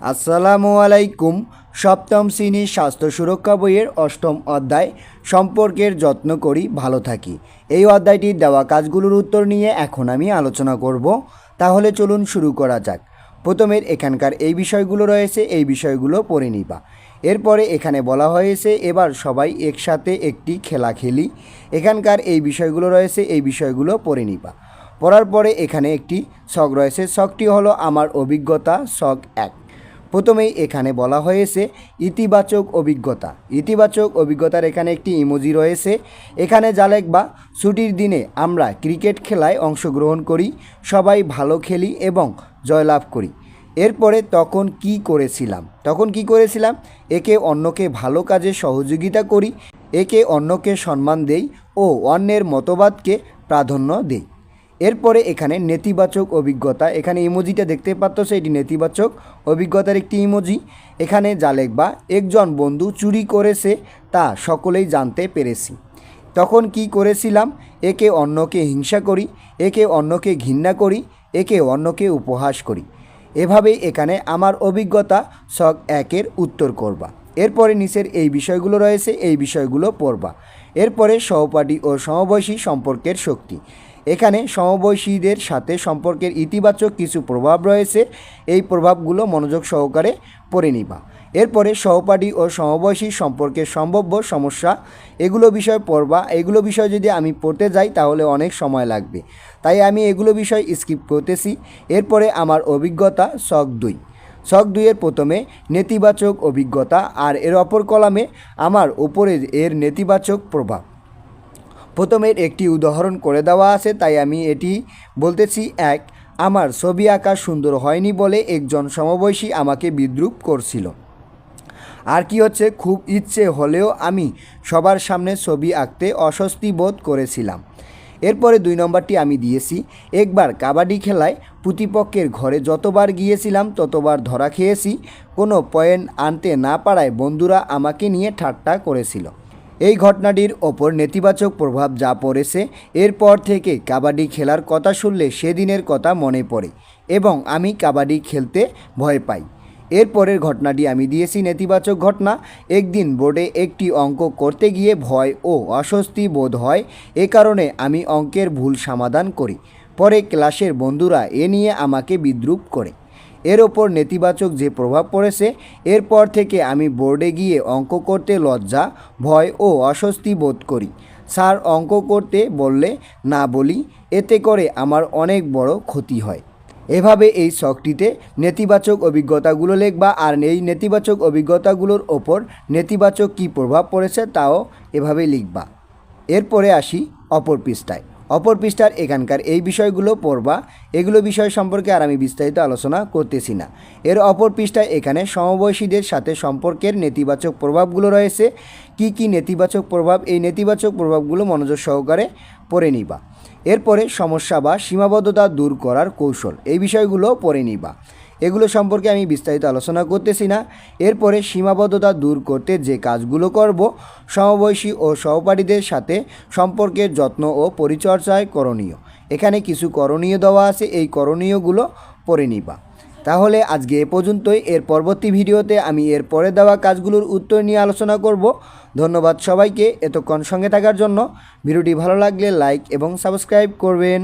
আসসালামু আলাইকুম। সপ্তম শ্রেণির স্বাস্থ্য সুরক্ষা বইয়ের অষ্টম অধ্যায় সম্পর্কের যত্ন করি, ভালো থাকি। এই অধ্যায়টির দেওয়া কাজগুলোর উত্তর নিয়ে এখন আমি আলোচনা করব। তাহলে চলুন শুরু করা যাক। প্রথমের এখানকার এই বিষয়গুলো রয়েছে, এই বিষয়গুলো পড়ে নিবা। এরপরে এখানে বলা হয়েছে, এবার সবাই একসাথে একটি খেলা খেলি। এখানকার এই বিষয়গুলো রয়েছে, এই বিষয়গুলো পড়ে নিবা। পড়ার পরে এখানে একটি শখ রয়েছে। শখটি হলো, আমার অভিজ্ঞতা শখ এক। প্রথমেই এখানে বলা হয়েছে ইতিবাচক অভিজ্ঞতা। ইতিবাচক অভিজ্ঞতার এখানে একটি ইমোজি রয়েছে। এখানে যা বা ছুটির দিনে আমরা ক্রিকেট খেলায় অংশগ্রহণ করি, সবাই ভালো খেলি এবং জয়লাভ করি। এরপরে তখন কি করেছিলাম? তখন কি করেছিলাম? একে অন্যকে ভালো কাজে সহযোগিতা করি, একে অন্যকে সম্মান দেই ও অন্যের মতবাদকে প্রাধান্য দেই। এরপরে এখানে নেতিবাচক অভিজ্ঞতা। এখানে ইমোজিটা দেখতে পাচ্ছ এটি নেতিবাচক অভিজ্ঞতার একটি ইমোজি। এখানে যা লেখবা একজন বন্ধু চুরি করেছে, তা সকলেই জানতে পেরেছি। তখন কি করেছিলাম? একে অন্যকে হিংসা করি, একে অন্যকে ঘৃণা করি, একে অন্যকে উপহাস করি। এভাবেই এখানে আমার অভিজ্ঞতা শখ একের উত্তর করবা। এরপরে নিচের এই বিষয়গুলো রয়েছে, এই বিষয়গুলো পড়বা। এরপরে সহপাঠী ও সমবয়সী সম্পর্কের শক্তি। এখানে সমবয়সীদের সাথে সম্পর্কের ইতিবাচক কিছু প্রভাব রয়েছে। এই প্রভাবগুলো মনোযোগ সহকারে পড়ে নিবা। এরপরে সহপাঠী ও সমবয়সী সম্পর্কের সম্ভাব্য সমস্যা, এগুলো বিষয় পড়বা। এগুলো বিষয় যদি আমি পড়তে যাই, তাহলে অনেক সময় লাগবে। তাই আমি এগুলো বিষয় স্কিপ করতেছি। এরপরে আমার অভিজ্ঞতা শখ দুই। শখ দুইয়ের প্রথমে নেতিবাচক অভিজ্ঞতা, আর এর অপর কলামে আমার ওপরে এর নেতিবাচক প্রভাব। প্রথমের একটি উদাহরণ করে দেওয়া আছে, তাই আমি এটি বলতেছি, এক, আমার ছবি আঁকা সুন্দর হয়নি বলে একজন সমবয়সী আমাকে বিদ্রুপ করছিল। আর কি হচ্ছে, খুব ইচ্ছে হলেও আমি সবার সামনে ছবি আঁকতে অস্বস্তি বোধ করেছিলাম। এরপরে দুই নম্বরটি আমি দিয়েছি, একবার কাবাডি খেলায় প্রতিপক্ষের ঘরে যতবার গিয়েছিলাম, ততবার ধরা খেয়েছি, কোনো পয়েন্ট আনতে না পারায় বন্ধুরা আমাকে নিয়ে ঠাট্টা করেছিল। এই ঘটনাটির ওপর নেতিবাচক প্রভাব যা পড়েছে, এরপর থেকে কাবাডি খেলার কথা শুনলে সেদিনের কথা মনে পড়ে এবং আমি কাবাডি খেলতে ভয় পাই। এরপরের ঘটনাটি আমি দিয়েছি নেতিবাচক ঘটনা। একদিন বোর্ডে একটি অঙ্ক করতে গিয়ে ভয় ও অস্বস্তি বোধ হয়, এ কারণে আমি অঙ্কের ভুল সমাধান করি। পরে ক্লাসের বন্ধুরা এ নিয়ে আমাকে বিদ্রুপ করে। এর ওপর নেতিবাচক যে প্রভাব পড়েছে, এরপর থেকে আমি বোর্ডে গিয়ে অঙ্ক করতে লজ্জা, ভয় ও অস্বস্তি বোধ করি। স্যার অঙ্ক করতে বললে, না বলি, এতে করে আমার অনেক বড় ক্ষতি হয়। এভাবে এই শখটিতে নেতিবাচক অভিজ্ঞতাগুলো লিখবা আর এই নেতিবাচক অভিজ্ঞতাগুলোর ওপর নেতিবাচক কী প্রভাব পড়েছে তাও এভাবে লিখবা। এরপরে আসি অপর পৃষ্ঠায়। অপর পৃষ্ঠার এখানকার এই বিষয়গুলো পড়বা। এগুলো বিষয় সম্পর্কে আর আমি বিস্তারিত আলোচনা করতেছি না। এর অপর পৃষ্ঠায় এখানে সমবয়সীদের সাথে সম্পর্কের নেতিবাচক প্রভাবগুলো রয়েছে। কি কি নেতিবাচক প্রভাব? এই নেতিবাচক প্রভাবগুলো মনোযোগ সহকারে পড়ে নিবা। এরপরে সমস্যা বা সীমাবদ্ধতা দূর করার কৌশল। এই বিষয়গুলো পড়ে নিবা। এগুলো সম্পর্কে আমি বিস্তারিত আলোচনা করতেছি না। এরপরে সীমাবদ্ধতা দূর করতে যে কাজগুলো করব, সমবয়সী ও সহপাঠীদের সাথে সম্পর্কের যত্ন ও পরিচর্যায় করণীয়। এখানে কিছু করণীয় দেওয়া আছে, এই করণীয়গুলো পড়ে নিবা। তাহলে আজকে এ পর্যন্তই। এর পরবর্তী ভিডিওতে আমি এর পরে দেওয়া কাজগুলোর উত্তর নিয়ে আলোচনা করব। ধন্যবাদ সবাইকে। এতক্ষণ সঙ্গে থাকার জন্য। ভিডিওটি ভালো লাগলে লাইক এবং সাবস্ক্রাইব করবেন।